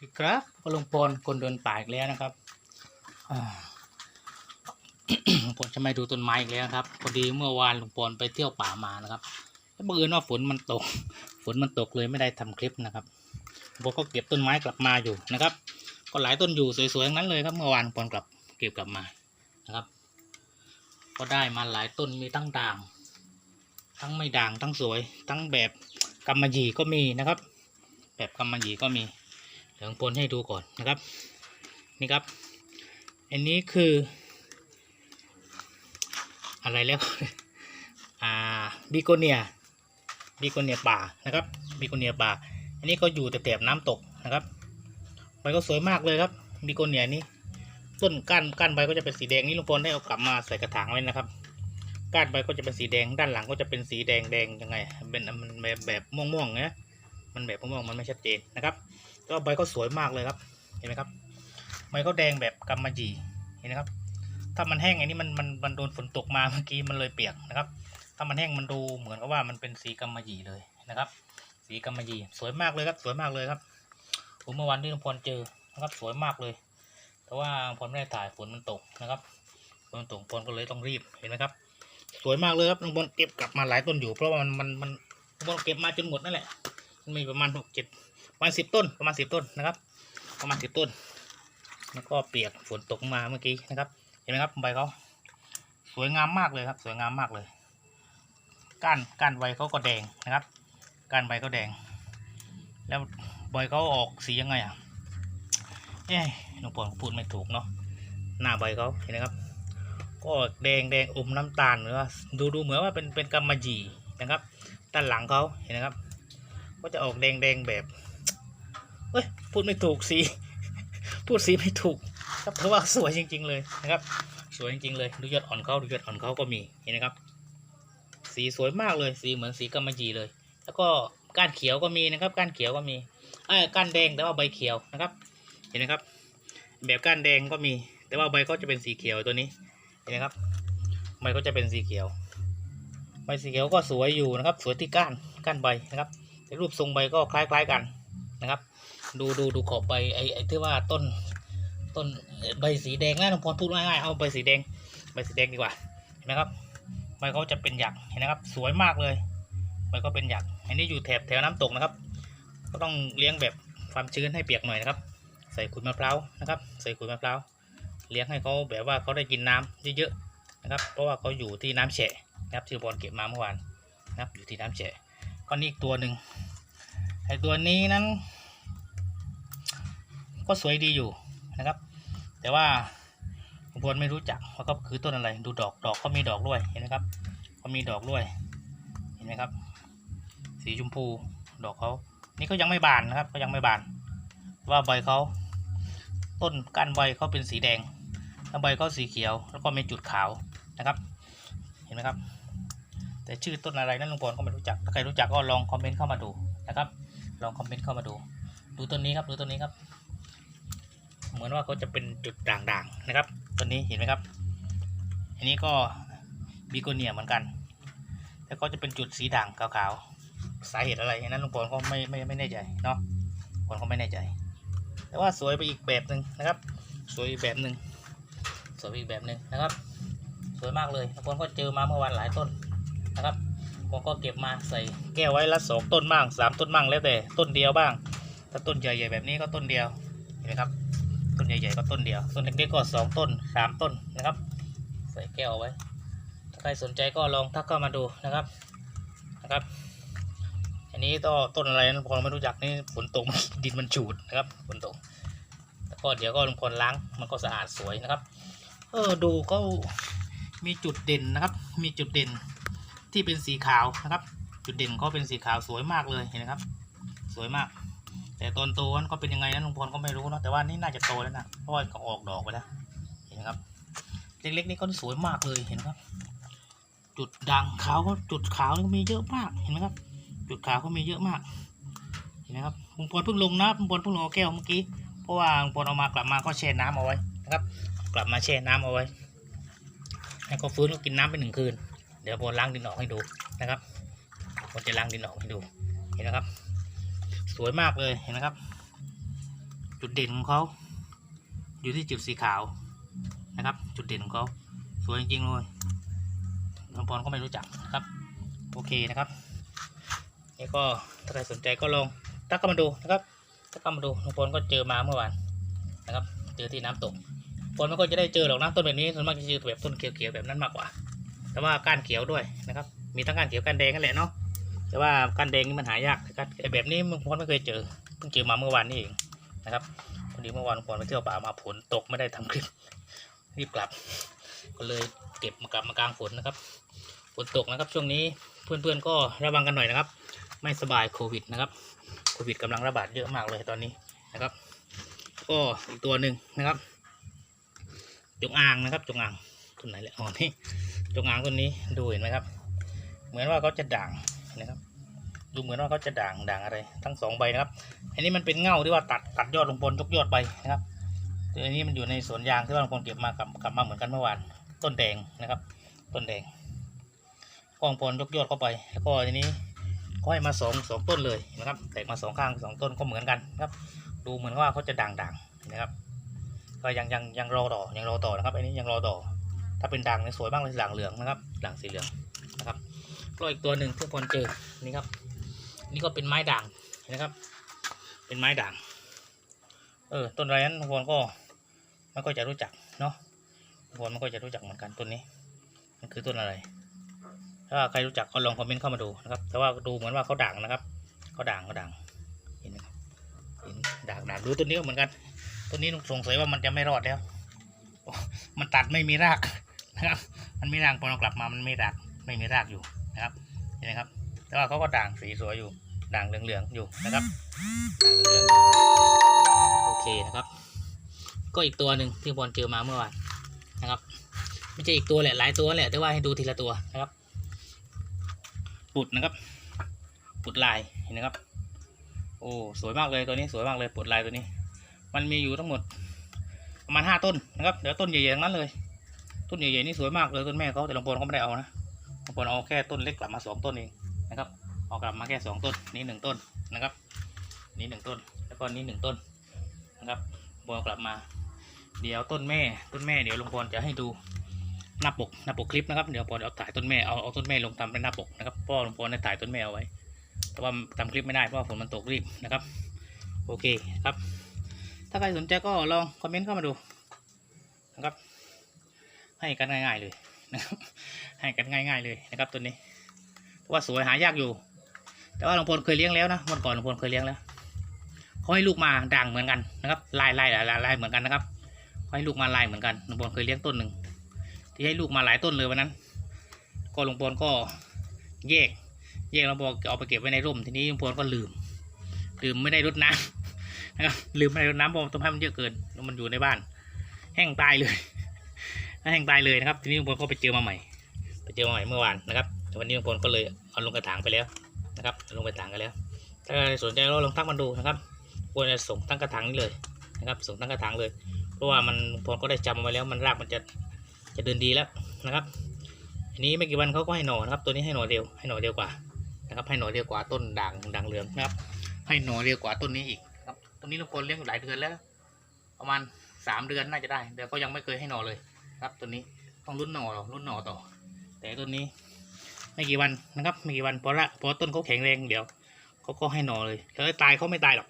ดีครับพลุงพลคนเดินป่าอีกแล้วนะครับผมจะไมาดูต้นไม้อีกแล้วครับพอดีเมื่อวานลุงพลไปเที่ยวป่ามานะครับแล้วบังเอิญว่าฝนมันตก ฝนมันตกเลยไม่ได้ทำคลิปนะครับผมก็เก็บต้นไม้กลับมาอยู่นะครับ ก็หลายต้นอยู่สวยๆทั้งนั้นเลยครับเมื่อวานลุงพลกลับเก็บกลับมานะครับ ก็ได้มาหลายต้นมีทั้งด่าง ทั้งไม่ด่างทั้งสวย ทั้งแบบกำมะหยี่ก็มีนะครับ แบบกำมะหยี่ก็มี เดี๋ยวปนให้ดูก่อนนะครับ นี่ครับ อันนี้คือ อะไรแล้ว อ่าบิโกเนียบิโกเนียป่านะครับบิโกเนียป่า อันนี้ก็อยู่แต่แถบน้ำตกนะครับใบก็สวยมากเลยครับบิโกเนียนี้ต้นก้านก้านใบก็จะเป็นสีแดงนี่ลุงพลได้เอากลับมาใส่กระถางไว้นะครับก้านใบก็จะเป็นสีแดงด้านหลังก็จะเป็นสีแดงแดงยังไงเป็นมันแบบแบบม่วงๆนะมันแบบม่วงๆมันไม่ชัดเจนนะครับ ก็ใบก็สวยมากเลยครับ เห็นไหมครับใบก็แดงแบบกำมะหยี่เห็นไหมครับ ถ้ามันแห้งอันนี้มันมันมันโดนฝนตกมาเมื่อกี้มันเลยเปียกนะครับ ถ้ามันแห้งมันดูเหมือนกับว่ามันเป็นสีกำมะหยี่เลยนะครับ สีกำมะหยี่สวยมากเลยครับสวยมากเลยครับผมเมื่อวานที่ลุงพลเจอนะครับสวยมากเลย แต่ว่าพลไม่ได้ถ่ายฝนมันตกนะครับฝนตกพลก็เลยต้องรีบเห็นไหมครับ สวยมากเลยครับลุงพลเก็บกลับมาหลายต้นอยู่ เพราะว่ามันมันมันลุงพลเก็บมาจนหมดนั่นแหละมันมีประมาณหกเจ็ด ประมาณสิบต้นประมาณสิบต้นนะครับ ประมาณสิบต้น แล้วก็เปียกฝนตกมาเมื่อกี้นะครับ เห็นไหมครับใบเขาสวยงามมากเลยครับ สวยงามมากเลยก้านก้านใบเขาก็แดงนะครับก้านใบเขาแดง แล้วใบเขาออกสียังไงอะเอ้ยหลวงพ่อพูดไม่ถูกเนาะหน้าใบเขาเห็นไหมครับ ก็แดงแดงอมน้ำตาลหรือว่าดูดูเหมือนว่าเป็นเป็นกำมะหยี่นะครับด้านหลังเขาเห็นไหมครับ ก็จะออกแดงแดงแบบ เฮ้ยพูดไม่ถูกสีพูดสีไม่ถูกครับเพราะว่าสวยจริง ๆ เลยนะครับ สวยจริง ๆ เลยดูยอดอ่อนเขาดูยอดอ่อนเขาก็มีเห็นไหมครับ สีสวยมากเลยสีเหมือนสีกำมะหยี่เลย แล้วก็ก้านเขียวก็มีนะครับ ก้านเขียวก็มีเอ้ก้านแดงแต่ว่าใบเขียวนะครับ เห็นไหมครับ แบบก้านแดงก็มี แต่ว่าใบก็จะเป็นสีเขียวตัวนี้เห็นไหมครับใบก็จะเป็นสีเขียวใบสีเขียวก็สวยอยู่นะครับ สวยที่ก้านก้านใบนะครับแต่รูปทรงใบก็คล้ายๆกันนะครับ ดูดูดูขอบใบไอ้ไอ้ที่ว่าต้นต้นใบสีแดงนะน้องพรพูดง่ายๆเอาใบสีแดงใบสีแดงดีกว่าเห็นไหมครับใบเขาจะเป็นหยักเห็นไหมครับ สวยมากเลยใบก็เป็นหยักอันนี้อยู่แถบแถวน้ำตกนะครับ ก็ต้องเลี้ยงแบบความชื้นให้เปียกหน่อยนะครับ ใส่ขุยมะพร้าวนะครับ ใส่ขุยมะพร้าวเลี้ยงให้เขาแบบว่าเขาได้กินน้ำเยอะๆนะครับ เพราะว่าเขาอยู่ที่น้ำแฉะนะครับที่บอลเก็บมาเมื่อวานนะครับอยู่ที่น้ำแฉะก็นี่อีกตัวหนึ่งไอตัวนี้นั้น ก็สวยดีอยู่นะครับ แต่ว่าบอลไม่รู้จักว่าก็คือต้นอะไร ดูดอกดอกก็มีดอกด้วยเห็นไหมครับก็มีดอกด้วยเห็นไหมครับ สีชมพูดอกเขานี่ก็ยังไม่บานนะครับก็ยังไม่บาน ว่าใบเขาต้นก้านใบเขาเป็นสีแดงแล้วใบเขาสีเขียว แล้วก็มีจุดขาวนะครับ เห็นไหมครับแต่ชื่อต้นอะไรนั้นลุงพลก็ไม่รู้จัก ถ้าใครรู้จักก็ลองคอมเมนต์เข้ามาดูนะครับ ลองคอมเมนต์เข้ามาดู ดูต้นนี้ครับ ดูต้นนี้ครับ เหมือนว่าเขาจะเป็นจุดด่างๆนะครับต้นนี้เห็นไหมครับ อันนี้ก็บีโกเนียเหมือนกัน แต่ก็จะเป็นจุดสีด่างขาวๆสาเหตุอะไรอันนั้นลุงพลก็ไม่ไม่ไม่แน่ใจเนาะพลก็ไม่แน่ใจ แต่ว่าสวยไปอีกแบบหนึ่งนะครับ สวยอีกแบบหนึ่งสวยอีกแบบหนึ่งนะครับ สวยมากเลยลุงพลก็เจอมาเมื่อวานหลายต้นนะครับผมก็เก็บมาใส่แก้วไว้ละสองต้นบ้างสามต้นบ้างแล้วแต่ต้นเดียวบ้าง ถ้าต้นใหญ่ๆแบบนี้ก็ต้นเดียวเห็นไหมครับ ต้นใหญ่ๆก็ต้นเดียว ต้นเล็กๆก็สองต้นสามต้นนะครับ ใส่แก้วเอาไว้ ถ้าใครสนใจก็ลองทักเข้ามาดูนะครับนะครับ อันนี้ก็ต้นอะไรนะพอไม่รู้จักนี่ฝนตกดินมันฉูดนะครับฝนตกแล้วก็เดี๋ยวก็ลงพลล้างมันก็สะอาดสวยนะครับ เออดูก็มีจุดเด่นนะครับ มีจุดเด่นที่เป็นสีขาวนะครับ จุดเด่นเขาเป็นสีขาวสวยมากเลยเห็นไหมครับ สวยมาก แต่ตอนโตนั้นก็เป็นยังไงนะลุงพลก็ไม่รู้เนาะแต่ว่านี่น่าจะโตแล้วนะเพราะว่าออกดอกไปแล้วเห็นไหมครับเล็กๆนี่ก็สวยมากเลยเห็นไหมครับ จุดด่างขาวก็จุดขาวนี่ก็มีเยอะมากเห็นไหมครับ จุดขาวก็มีเยอะมาก เห็นไหมครับลุงพลเพิ่งลงนะลุงพลเพิ่งลงเอาแก้วเมื่อกี้เพราะว่าลุงพลเอามากลับมาก็แช่น้ำเอาไว้นะครับ กลับมาแช่น้ำเอาไว้ให้เขาฟื้นก็กินน้ำไปหนึ่งคืน เดี๋ยวพลล้างดินออกให้ดูนะครับผมจะล้างดินออกให้ดูเห็นไหมครับ สวยมากเลยเห็นไหมครับ จุดเด่นของเขาอยู่ที่จุดสีขาวนะครับ จุดเด่นของเขาสวยจริงๆเลยน้องปอนก็ไม่รู้จักนะครับ โอเคนะครับนี่ก็ถ้าใครสนใจก็ลองตักเข้ามาดูนะครับตักเข้ามาดูน้องปอนก็เจอมาเมื่อวานนะครับ เจอที่น้ำตกปอนไม่ก็จะได้เจอหรอกนะต้นแบบนี้ส่วนมากจะเจอแบบต้นเขียวๆแบบนั้นมากกว่า แต่ว่าก้านเขียวด้วยนะครับ มีทั้งก้านเขียวก้านแดงกันแหละเนาะ แต่ว่าก้านแดงนี่มันหายากแต่ก้านไอแบบนี้มันพอนไม่เคยเจอเพิ่งเจอมาเมื่อวานนี่เองนะครับพอดีเมื่อวานปอนไปเที่ยวป่ามาฝนตกไม่ได้ทำคลิปรีบกลับ ก็เลยเก็บมากลับมากลางฝนนะครับฝนตกนะครับช่วงนี้เพื่อนๆก็ระวังกันหน่อยนะครับ ไม่สบายโควิดนะครับโควิดกำลังระบาดเยอะมากเลยตอนนี้นะครับ ก็อีกตัวหนึ่งนะครับจงอางนะครับจงอางต้นไหนแหละอ๋อนี่จงอางต้นนี้ดูเห็นไหมครับ เหมือนว่าเขาจะด่าง นะครับ ดูเหมือนว่าเขาจะด่างด่างอะไร ทั้งสองใบนะครับ อันนี้มันเป็นเง่าที่ว่าตัดตัดยอดลงบนยกยอดไปนะครับอันนี้มันอยู่ในสวนยางที่ว่าลงบนเก็บมากลับกลับมาเหมือนกันเมื่อวานต้นแดงนะครับ ต้นแดงกองพลยกยอดเข้าไปแล้วก็ทีนี้ก็ให้มาสองสองต้นเลยนะครับแตกมาสองข้างสองต้นก็เหมือนกันนะครับ ดูเหมือนว่าเขาจะด่างด่างๆนะครับ ก็ยังยังยังรอต่อยังรอต่อนะครับ อันนี้ยังรอต่อ ถ้าเป็นด่างเนี่ยสวยมากเลยหลังเหลืองนะครับหลังสีเหลืองนะครับ ก็อีกตัวหนึ่งที่พลเจอนี่ครับ นี่ก็เป็นไม้ด่างนะครับ เป็นไม้ด่าง เออต้นอะไรนั้นพลก็ไม่ก็จะรู้จักเนาะพลมันก็จะรู้จักเหมือนกันต้นนี้ มันคือต้นอะไร ถ้าใครรู้จักก็ลองคอมเมนต์เข้ามาดูนะครับ แต่ว่าดูเหมือนว่าเขาด่างนะครับเขาด่างเขาด่างเห็นไหมครับเห็นด่างด่างดูต้นนี้ก็เหมือนกันต้นนี้สงสัยว่ามันจะไม่รอดแล้วมันตัดไม่มีรากนะครับ มันไม่รากพอเรากลับมามันไม่ราก ไม่มีรากอยู่ นะครับเห็นไหมครับ แต่ว่าเขาก็ด่างสีสวยอยู่ ด่างเหลืองๆอยู่นะครับด่างเหลืองๆโอเคนะครับ ก็อีกตัวหนึ่งที่บอลเจอมาเมื่อวานนะครับไม่ใช่อีกตัวแหละหลายตัวแหละแต่ว่าให้ดูทีละตัวนะครับ ปุดนะครับ ปุดลายเห็นนะครับ โอ้สวยมากเลยตัวนี้สวยมากเลยปุดลายตัวนี้ มันมีอยู่ทั้งหมดประมาณห้าต้นนะครับเดี๋ยวต้นใหญ่ๆทั้งนั้นเลย ต้นใหญ่ๆนี่สวยมากเลยต้นแม่เขาแต่หลวงพลเขาไม่ได้เอานะ หลวงพลเอาแค่ต้นเล็กกลับมาสองต้นเองนะครับเอากลับมาแค่สองต้นนี่หนึ่งต้นนะครับ นี่หนึ่งต้น แล้วก็นี่หนึ่งต้นนะครับบอกลับมา เดี๋ยวต้นแม่ต้นแม่เดี๋ยวลวงพลจะให้ดูหน้าปกหน้าปกคลิปนะครับเดี๋ยวพอเอาถ่ายต้นแม่เอาเอาต้นแม่ลงทำเป็นหน้าปกนะครับพราะหลวงพลได้ถ่ายต้นแม่เอาไว้ แต่ว่าทำคลิปไม่ได้เพราะฝนมันตกรีบนะครับ โอเคครับ ถ้าใครสนใจก็ลองคอมเมนต์เข้ามาดูนะครับ ให้กันง่ายๆเลย นะครับให้กันง่าย ๆเลยนะครับตัวนี้เพราะว่าสวยหายากอยู่ แต่ว่าหลวงพลเคยเลี้ยงแล้วนะวันก่อนหลวงพลเคยเลี้ยงแล้วเขาให้ลูกมาด่างเหมือนกันนะครับลายลายลายลายลายเหมือนกันนะครับเขาให้ลูกมาลายเหมือนกันหลวงพลเคยเลี้ยงต้นหนึ่งที่ให้ลูกมาหลายต้นเลยวันนั้น ก็หลวงพลก็แยกแยกแล้วบอกเอาไปเก็บไว้ในร่มทีนี้หลวงพลก็ลืม ลืมไม่ได้รดน้ำนะครับลืมไม่ได้รดน้ำเพราะต้นไม้มันเยอะเกินแล้วมันอยู่ในบ้าน แห้งตายเลย แห้งตายเลยนะครับทีนี้ลุงพลก็ไปเจอมาใหม่ ไปเจอมาใหม่เมื่อวานนะครับแต่วันนี้ลุงพลก็เลยเอาลงกระถางไปแล้วนะครับลงกระถางกันแล้ว ถ้าใครสนใจก็ลองทักมันดูนะครับควรจะส่งตั้งกระถางนี้เลยนะครับส่งตั้งกระถางเลย เพราะว่ามันลุงพลก็ได้จำเอาไว้แล้วมันรากมันจะจะเดินดีแล้วนะครับอันนี้ไม่กี่วันเขาก็ให้หน่อนะครับ ตัวนี้ให้หน่อเร็วให้หน่อเร็วกว่านะครับให้หน่อเร็วกว่าต้นด่างด่างเหลืองนะครับ ให้หน่อเร็วกว่าต้นนี้อีกครับต้นนี้ลุงพลเลี้ยงอยู่หลายเดือนแล้ว ประมาณสามเดือนน่าจะได้แต่ก็ยังไม่เคยให้หน่อเลย ครับตัวนี้ต้องรุ่นหน่อหรอรุ่นหน่อต่อ แต่ตัวนี้ ไม่กี่วันนะครับไม่กี่วันพอละพอต้นเขาแข็งแรงเดี๋ยวเขาก็ให้หน่อเลยแล้วตายเขาไม่ตายหรอก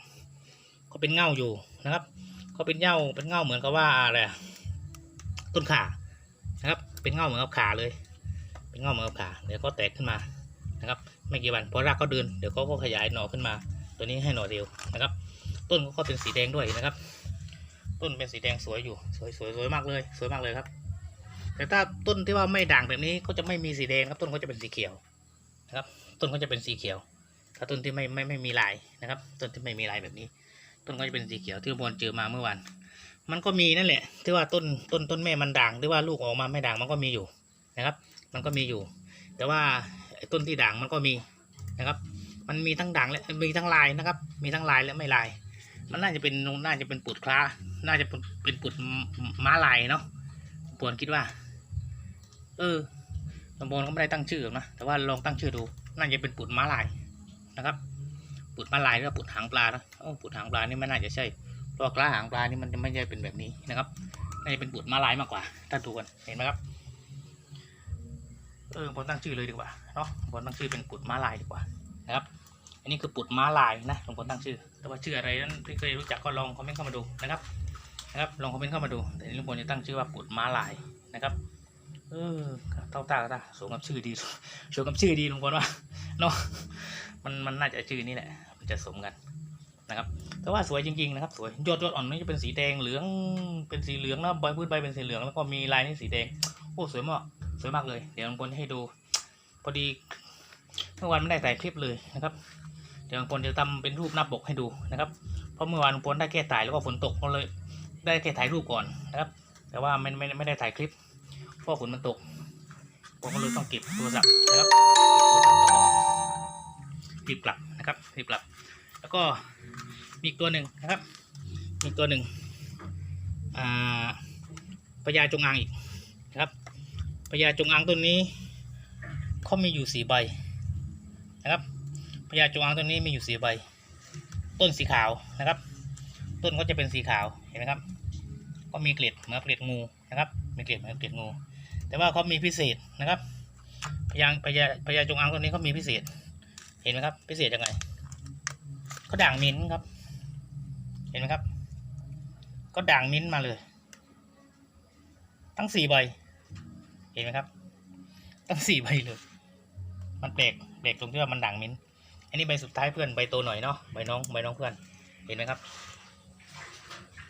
เขาเป็นเง่าอยู่นะครับเขาเป็นเง่าเป็นเง่าเหมือนกับว่าอะไรต้นขานะครับ เป็นเง่าเหมือนกับขาเลย เป็นเง่าเหมือนกับขาเดี๋ยวก็แตกขึ้นมานะครับ ไม่กี่วันพอรากเขาเดินเดี๋ยวเขาก็ขยายหน่อขึ้นมา ตัวนี้ให้หน่อเร็วนะครับ ต้นเขาก็เป็นสีแดงด้วยนะครับ ต้นเป็นสีแดงสวยอยู่ สวยสวยสวยมากเลย สวยมากเลยครับ แต่ถ้าต้นที่ว่าไม่ด่างแบบนี้ก็จะไม่มีสีแดงครับ ต้นก็จะเป็นสีเขียวนะครับ ต้นก็จะเป็นสีเขียว ถ้าต้นที่ไม่ไม่ไม่มีลายนะครับ ต้นที่ไม่มีลายแบบนี้ ต้นก็จะเป็นสีเขียวที่บอลเจอมาเมื่อวานมันก็มีนั่นแหละ ที่ว่าต้นต้นต้นแม่มันด่างที่ว่าลูกออกมาไม่ด่างมันก็มีอยู่นะครับ มันก็มีอยู่ แต่ว่าต้นที่ด่างมันก็มีนะครับ มันมีทั้งด่างและมีทั้งลายนะครับ มีทั้งลายและไม่ลาย มันน่าจะเป็นน่าจะเป็นปุดคล้า น่าจะเป็นเป็นปุดม้าลายเนาะปวนคิดว่า เออตำบลก็ไม่ได้ตั้งชื่อหรอกนะ แต่ว่าลองตั้งชื่อดู น่าจะเป็นปุดม้าลายนะครับปุดม้าลายหรือว่าปุดหางปลานะโอ้ปุดหางปลานี่ไม่น่าจะใช่ เพดอกกระหางปลานี่มันจะไม่ใช่เป็นแบบนี้นะครับ น่าจะเป็นบุตรมาลายมากกว่า ถ้าดูกัน เห็นไหมครับ เออผมตั้งชื่อเลยดีกว่า เนาะผมตั้งชื่อเป็นปุดม้าลายดีกว่า นะครับ อันนี้คือปุดม้าลายนะผมตั้งชื่อ แต่ว่าชื่ออะไรนั้นที่เคยรู้จักก็ลองคอมเมนต์เข้ามาดูนะครับนะครับลองคอมเมนต์เข้ามาดูแต่นี่ลุงพลจะตั้งชื่อว่าปุดม้าลายนะครับเออเท่าตาตาสมกับชื่อดีสมกับชื่อดีลุงพลว่าเนาะมันมันน่าจะชื่อนี่แหละมันจะสมกันนะครับแต่ว่าสวยจริงๆนะครับสวยยอดยอดอ่อนนี่จะเป็นสีแดงเหลืองเป็นสีเหลืองนะใบพืชใบเป็นสีเหลืองแล้วก็มีลายนี่สีแดงโอ้สวยมากสวยมากเลย เดี๋ยวลุงพลให้ดู พอดีเมื่อวานไม่ได้ถ่ายคลิปเลยนะครับ เดี๋ยวลุงพลจะทำเป็นรูปหน้าปกให้ดูนะครับ เพราะเมื่อวานลุงพลได้แค่ถ่ายแล้วก็ฝนตกก็เลย ได้แค่ถ่ายรูปก่อนนะครับ แต่ว่าไม่ไม่ไม่ได้ถ่ายคลิป เพราะฝนมันตกผมก็เลยต้องเก็บโทรศัพท์นะครับเก็บโทรศัพท์แล้วก็รีบกลับนะครับรีบกลับ แล้วก็มีอีกตัวหนึ่งนะครับ มีตัวหนึ่งอ่าพญาจงอางอีกนะครับพญาจงอางตัวนี้เขามีอยู่สี่ใบนะครับ พญาจงอางตัวนี้มีอยู่สี่ใบ ต้นสีขาวนะครับ ต้นก็จะเป็นสีขาวเห็นไหมครับ ก็มีเกล็ดเหมือนเกล็ดงูนะครับ มีเกล็ดเหมือนเกล็ดงู แต่ว่าเขามีพิเศษนะครับพญาพญาพญาจงอางตัวนี้เขามีพิเศษ เห็นไหมครับ พิเศษยังไงเขาด่างมิ้นครับ เห็นไหมครับ ก็ด่างมิ้นมาเลย ทั้งสี่ใบ เห็นไหมครับตั้งสี่ใบเลย มันแปลกแปลกตรงที่ว่ามันด่างมิ้น นนี้ใบสุดท้ายเพื่อนใบโตหน่อยเนาะใบน้องใบน้องเพื่อนเห็นไหมครับ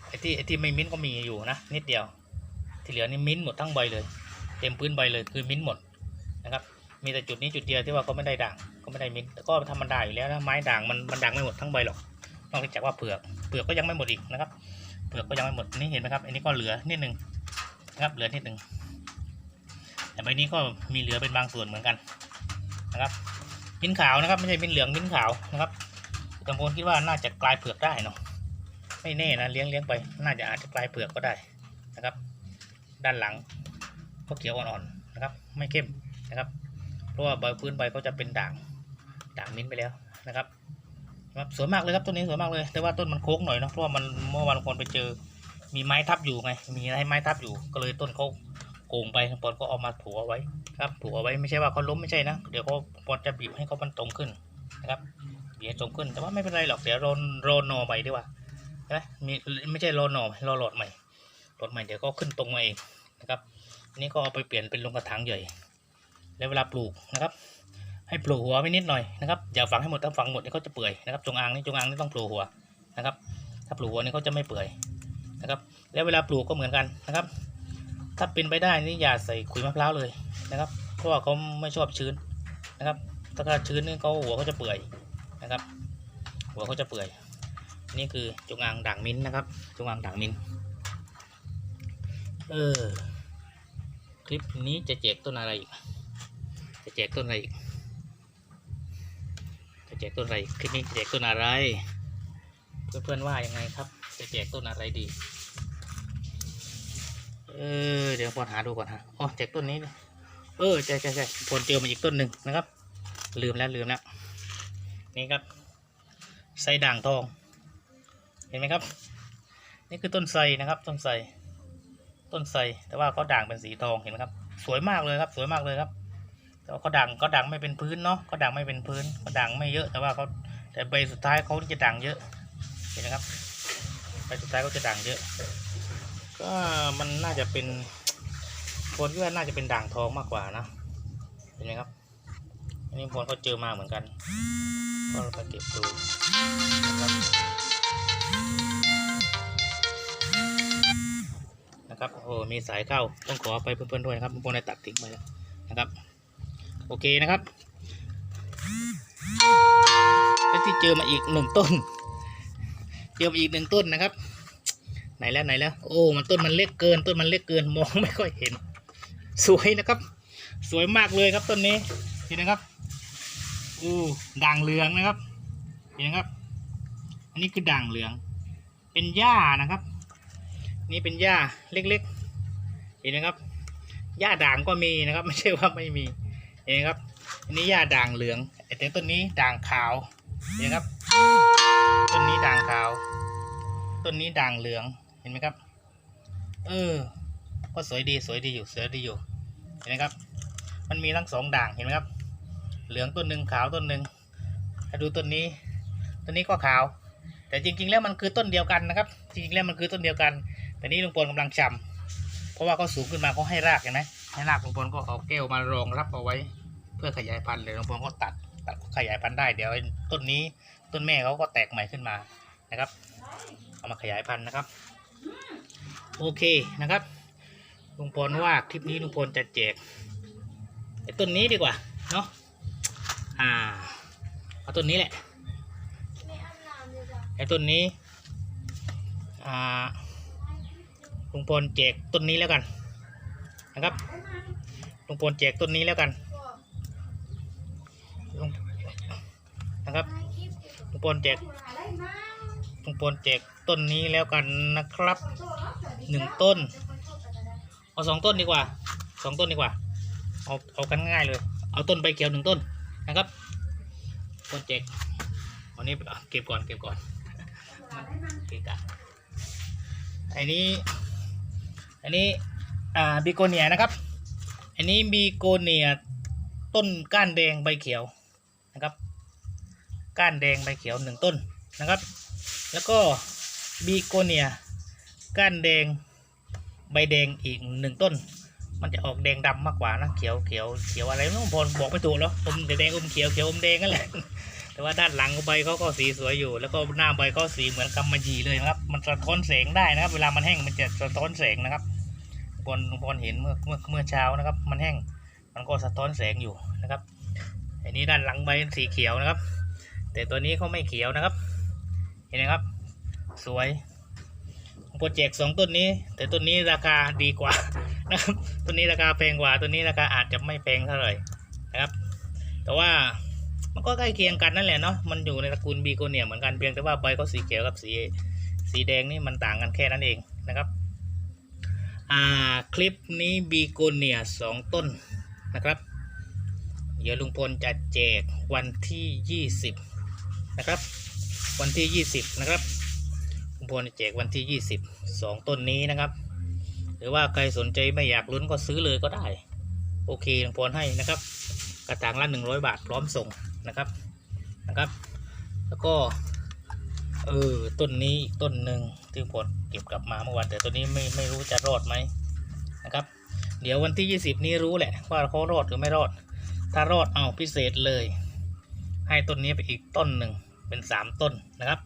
ไอ้ที่ไอ้ที่ไม่มิ้นก็มีอยู่นะนิดเดียว ที่เหลือนี่มิ้นหมดทั้งใบเลย เต็มพื้นใบเลยคือมิ้นหมดนะครับ มีแต่จุดนี้จุดเดียวที่ว่าเขาไม่ได้ด่างก็ไม่ได้มิ้นแต่ก็ธรรมดาอยู่แล้วนะไม้ด่างมันมันด่างไม่หมดทั้งใบหรอกนอกจากว่าเปลือกเปลือกก็ยังไม่หมดอีกนะครับเปลือกก็ยังไม่หมดนี่เห็นไหมครับอันนี้ก็เหลือนิดนึงนะครับเหลือนิดนึงแต่ใบนี้ก็มีเหลือเป็นบางส่วนเหมือนกันนะครับ มิ้นขาวนะครับ ไม่ใช่มิ้นเหลืองมิ้นขาวนะครับตำบลคิดว่าน่าจะกลายเปลือกได้เนาะไม่แน่นะเลี้ยงเลี้ยงไป น่าจะอาจจะกลายเปลือกก็ได้นะครับ ด้านหลังก็เขียวอ่อนๆนะครับ ไม่เข้มนะครับ เพราะว่าใบพื้นใบก็จะเป็นด่างด่างมิ้นไปแล้วนะครับครับสวยมากเลยครับต้นนี้สวยมากเลย แต่ว่าต้นมันโค้งหน่อยเนาะเพราะว่ามันเมื่อวันคนไปเจอ มีไม้ทับอยู่ไง มีอะไรไม้ทับอยู่ ก็เลยต้นเขา โก่งไปปอนก็เอามาถูเอาไว้ครับถูเอาไว้ไม่ใช่ว่าเขาล้มไม่ใช่นะเดี๋ยวเขาปอนจะบีบให้เขามันตรงขึ้นนะครับบีบให้ตรงขึ้นแต่ว่าไม่เป็นไรหรอกเดี๋ยวรอรอนอไปดีกว่าใช่ไหมมีไม่ใช่รอหน่อรอหลอดใหม่หลอดใหม่เดี๋ยวก็ขึ้นตรงมาเองนะครับนนี้ก็เอาไปเปลี่ยนเป็นลงกระถางใหญ่แล้วเวลาปลูกนะครับ ให้ปลูกหัวไว้นิดหน่อยนะครับอย่าฝังให้หมดถ้าฝังหมดนี่เขาจะเปื่อยนะครับจงอางนี่จงอางนี่ต้องปลูกหัวนะครับ ถ้าปลูกหัวนี่เขาจะไม่เปื่อยนะครับ แล้วเวลาปลูกก็เหมือนกันนะครับ ถ้าเป็นไปได้นี่อย่าใส่ขุยมะพร้าวเลยนะครับ เพราะว่าเขาไม่ชอบชื้นนะครับ ถ้าชื้นนี่เขาหัวเขาจะเปื่อยนะครับ หัวเขาจะเปื่อย นี่คือจงอางด่างมิ้นนะครับ จงอางด่างมิ้น เออ คลิปนี้จะแจกต้นอะไรอีก จะแจกต้นอะไรอีก จะแจกต้นอะไร คลิปนี้จะแจกต้นอะไร เพื่อนๆว่ายังไงครับ จะแจกต้นอะไรดี เออ เดี๋ยวพอหาดูก่อนฮะอ๋อแจกต้นนี้เออใช่ใช่ใช่พลเจอมาอีกต้นหนึ่งนะครับ ลืมแล้วลืมแล้ว นี่ครับไซด่างทอง เห็นไหมครับ นี่คือต้นไทรนะครับ ต้นไทรต้นไทรแต่ว่าเขาด่างเป็นสีทองเห็นไหมครับ สวยมากเลยครับ สวยมากเลยครับ แต่ว่าเขาด่างเขาด่างไม่เป็นพื้นเนาะเขาด่างไม่เป็นพื้นเขาด่างไม่เยอะ แต่ว่าเขาแต่ใบสุดท้ายเขาจะด่างเยอะ เห็นไหมครับใบสุดท้ายเขาจะด่างเยอะ ก็มันน่าจะเป็นคนที่ว่าน่าจะเป็นด่างทองมากกว่านะเห็นไหมครับ อันนี้พลเขาเจอมาเหมือนกัน ก็ไปเก็บดูนะครับนะครับโอ้มีสายเข้าต้องขอไปเพื่อนๆด้วยนะครับพวกนายตัดทิ้งไปแล้วนะครับ โอเคนะครับแล้วที่เจอมาอีกหนึ่งต้น เจอมาอีกหนึ่งต้นนะครับ ไหนแล้วไหนแล้ว โอ้ มันต้นมันเล็กเกิน ต้นมันเล็กเกินมองไม่ค่อยเห็น สวยนะครับ สวยมากเลยครับต้นนี้เห็นนะครับอู้ด่างเหลืองนะครับเห็นนะครับ อันนี้คือด่างเหลือง เป็นหญ้านะครับ นี่เป็นหญ้าเล็กๆ เห็นไหมครับหญ้าด่างก็มีนะครับ ไม่ใช่ว่าไม่มีเห็นไหมครับ อันนี้หญ้าด่างเหลืองไอ้แต่ต้นนี้ด่างขาวเห็นไหมครับ ต้นนี้ด่างขาว ต้นนี้ด่างเหลือง ห็นไหมครับ เออ ก็สวยดีสวยดีอยู่สวยดีอยู่ เห็นไหมครับ มันมีทั้งสองด่างเห็นไหมครับ เหลืองต้นหนึ่งขาวต้นหนึ่งถ้าดูต้นนี้ ต้นนี้ก็ขาว แต่จริง ๆ แล้วมันคือต้นเดียวกันนะครับ จริงๆแล้วมันคือต้นเดียวกัน แต่นี้ลุงพลกำลังจำเพราะว่าเขาสูงขึ้นมาเขาให้รากเห็นไหมให้รากลุงพลก็เอาแก้วมารองรับเอาไว้ เพื่อขยายพันธุ์เลยลุงพลก็ตัดตัดขยายพันธุ์ได้เดี๋ยวต้นนี้ต้นแม่เขาก็แตกใหม่ขึ้นมานะครับ เอามาขยายพันธุ์นะครับ โอเคนะครับลุงพลว่าคลิปนี้ลุงพลจะแจกไอ้ต้นนี้ดีกว่าเนาะอ่าเอาต้นนี้แหละไอ้ต้นนี้อ่าลุงพลแจกต้นนี้แล้วกันนะครับลุงพลแจกต้นนี้แล้วกันลุงนะครับลุงพลแจกลุงพลแจกต้นนี้แล้วกันนะครับ หนึ่งต้น เอาสองต้นดีกว่าสองต้นดีกว่า เอาเอากันง่ายเลย เอาต้นใบเขียวหนึ่งต้นนะครับต้นเจกวันนี้เก็บก่อนเก็บก่อนเกะกะอันนี้ อันนี้อ่าบิโกเนียนะครับ อันนี้บิโกเนียต้นก้านแดงใบเขียวนะครับ ก้านแดงใบเขียวหนึ่งต้นนะครับ แล้วก็บิโกเนีย ก้านแดงใบแดงอีกหนึ่งต้น มันจะออกแดงดำมากกว่านะเขียวเขียวเขียวอะไรไม่รู้พอบอกไม่ถูกแล้วอมแดงอมเขียวเขียวอมแดงนั่นแหละแต่ว่าด้านหลังใบเขาก็สีสวยอยู่ แล้วก็หน้าใบก็สีเหมือนกำมะหยี่เลยนะครับ มันสะท้อนแสงได้นะครับ เวลามันแห้งมันจะสะท้อนแสงนะครับพลพลเห็นเมื่อเมื่อเมื่อเช้านะครับ มันแห้งมันก็สะท้อนแสงอยู่นะครับอันนี้ด้านหลังใบสีเขียวนะครับ แต่ตัวนี้เขาไม่เขียวนะครับ เห็นไหมครับ สวย โปรเจกต์สองต้นนี้ แต่ต้นนี้ราคาดีกว่านะครับต้นนี้ราคาแพงกว่าต้นนี้ราคาอาจจะไม่แพงเท่าไหร่นะครับ แต่ว่ามันก็ใกล้เคียงกันนั่นแหละเนาะมันอยู่ในตระกูลบีโกเนียเหมือนกันเพียงแต่ว่าใบเขาสีเขียวกับสีสีแดงนี่มันต่างกันแค่นั้นเองนะครับอ่าคลิปนี้บีโกเนียสองต้นนะครับเดี๋ยวลุงพลจะแจกวันที่ยี่สิบนะครับ วันที่ยี่สิบนะครับ พลจะแจกวันที่ยี่สิบสองต้นนี้นะครับ หรือว่าใครสนใจไม่อยากลุ้นก็ซื้อเลยก็ได้ โอเคลุงพลให้นะครับ กระถางละหนึ่งร้อยบาทพร้อมส่งนะครับนะครับ แล้วก็เออต้นนี้อีกต้นหนึ่งที่ลุงพลเก็บกลับมาเมื่อวานแต่ต้นนี้ไม่ไม่รู้จะรอดไหมนะครับ เดี๋ยววันที่ยี่สิบนี้รู้แหละ ว่าเขารอดหรือไม่รอด ถ้ารอดเอาพิเศษเลย ให้ต้นนี้ไปอีกต้นหนึ่งเป็นสามต้นนะครับ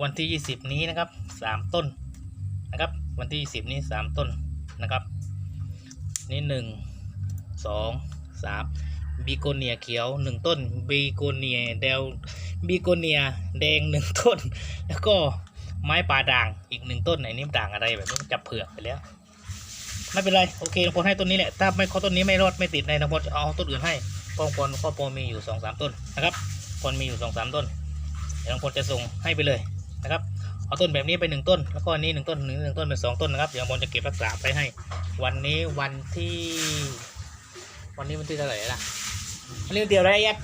วันที่ 20 นี้นะครับ 3 ต้นนะครับ วันที่ 20 นี้ 3 ต้นนะครับ นี่ 1 2 3บีโกเนียเขียว 1 ต้นบีโกเนียเดลบีโกเนียแดง 1 ต้น แล้วก็ไม้ป่าด่างอีก 1 ต้นไหนนี่ด่างอะไรแบบนี้จับเผือกไปแล้วไม่เป็นไร โอเคพอให้ต้นนี้แหละ ถ้าไม่เขาต้นนี้ไม่รอดไม่ติดในนะพอเอาต้นอื่นให้ปองพลก็พอมีอยู่สองสามต้นนะครับพลมีอยู่สองสามต้นเดี๋ยวน้องพลจะส่งให้ไปเลย นะครับเอาต้นแบบนี้ไปหนึ่งต้น แล้วก็อันนี้หนึ่งต้นหนึ่งหนึ่งต้นเป็นสองต้นนะครับเดี๋ยวน้อลจะเก็บรักษาไปให้ วันนี้วันที่ วันนี้วันที่เท่าไหร่ละวันนี้วันที่อะไรไอ้ยัด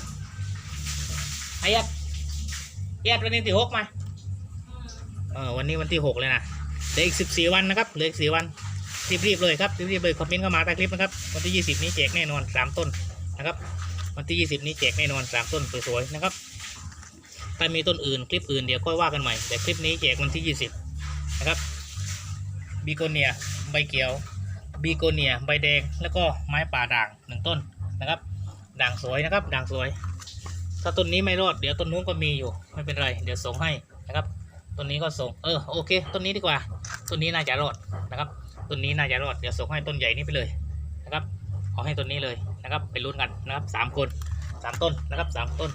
ไอ้ยัดยัดวันนี้ที่หกมาเออวันนี้วันที่หกเลยนะเหลืออีกสิบสี่วันนะครับเหลืออีกสี่วันรีบๆเลยครับรีบๆเลยคอมเมนต์เข้ามาใต้คลิปนะครับวันที่ยี่สิบนี้แจกแน่นอนสามต้นนะครับวันที่ยี่สิบนี้แจกแน่นอนสามต้นสวยๆนะครับ ถ้ามีต้นอื่นคลิปอื่นเดี๋ยวค่อยว่ากันใหม่ แต่คลิปนี้แจกวันที่ 20 นะครับบีโกเนียใบเขียวบีโกเนียใบแดงแล้วก็ไม้ป่าด่างหนึ่งต้นนะครับด่างสวยนะครับด่างสวย ถ้าต้นนี้ไม่รอดเดี๋ยวต้นนู้นก็มีอยู่ไม่เป็นไรเดี๋ยวส่งให้นะครับต้นนี้ก็ส่งเออโอเคต้นนี้ดีกว่าต้นนี้น่าจะรอดนะครับต้นนี้น่าจะรอดเดี๋ยวส่งให้ต้นใหญ่นี้ไปเลยนะครับเอให้ต้นนี้เลยนะครับไปลุ้นกันนะครับสามคนสามต้นนะครับสามต้น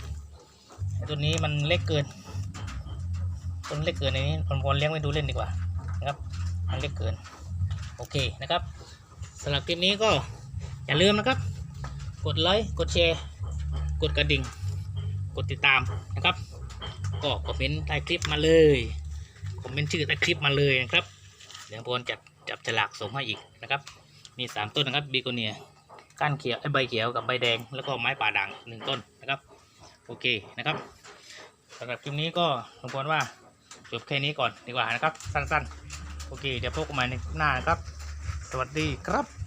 ตัวนี้มันเล็กเกินต้นเล็กเกินในนี้ผมพลเลี้ยงไว้ดูเล่นดีกว่านะครับ มันเล็กเกิน โอเคนะครับสำหรับคลิปนี้ก็อย่าลืมนะครับ กดไลค์กดแชร์กดกระดิ่ง กดติดตามนะครับ ก็คอมเมนต์ใต้คลิปมาเลยคอมเมนต์ชื่อใต้คลิปมาเลยนะครับเดี๋ยวพลจับจับฉลากส่งให้อีกนะครับ มีสามต้นนะครับบีโกเนียก้านเขียวไอใบเขียวกับใบแดงแล้วก็ไม้ป่าด่างหนึ่งต้น เคนะครับสำหรับคลิปนี้ก็สมควรว่าจบแค่นี้ก่อนดีกว่านะครับ สั้นๆ โอเค เดี๋ยวพบกันใหม่ในหน้านะครับ สวัสดีครับ